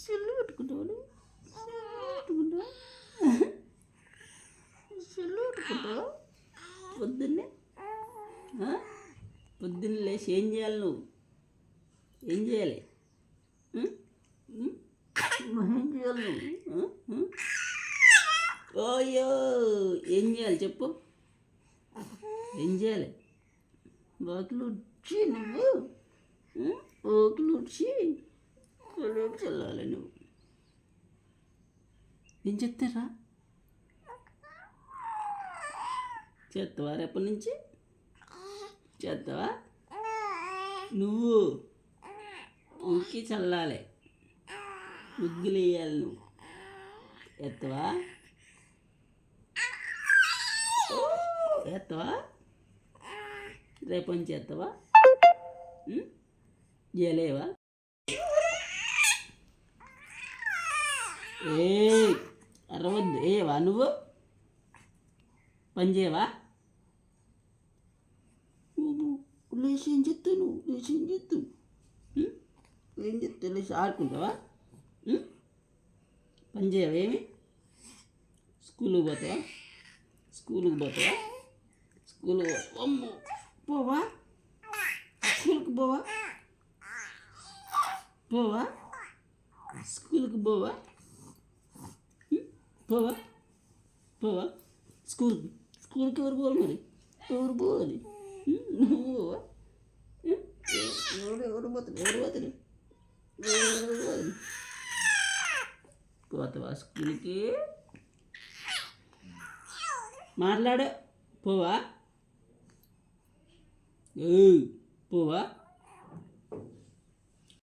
Cell పెట్టుకుంటావు పెట్టుకుంటా cell పెట్టుకుంటావు పొద్దున్నే? పొద్దున్న లేచి ఏం చేయాలి నువ్వు? ఏం చేయాలి? ఏం చేయాలి నువ్వు? ఓయో ఏం చేయాలి చెప్పు? ఏం చేయాలి? వాకిలు ఉడ్చి నువ్వు? వాకిలు ఉడ్చి కడుపు చల్లాలి నువ్వు. ఏం చెప్తారా? చేస్తావా రేపటి నుంచి? చేస్తావా? నువ్వు ఉక్కి చల్లాలి. ముగ్గులు వేయాలి నువ్వు. ఎత్తవా ఎత్తవా రేపటి నుంచి ఎత్తవా చేయలేవా? ఏ అరవద్దు. ఏవా నువ్వు? పనిచేయవా లేచి ఏం చెప్తావు నువ్వు? లేచి ఏం చెప్తావు? ఏం చెప్తావు? లేచి ఆడుకుంటావా? పని చేయవేమి స్కూల్కి పోతావా? స్కూల్కి పోతావా? స్కూల్కి పో- పోవా? స్కూల్కి పోవా? పోవా? స్కూల్కి పోవా? పోవా? పోవా? స్కూల్కి స్కూల్కి ఎవరు పోవాలి మరి? ఎవరు పోవాలి? నువ్వు పోవా? ఎవరు ఎవరు పోతుంది ఎవరు పోతుంది ఎవరు పోతుంది పోతావా స్కూల్కి? మాట్లాడు. పోవా? పోవా?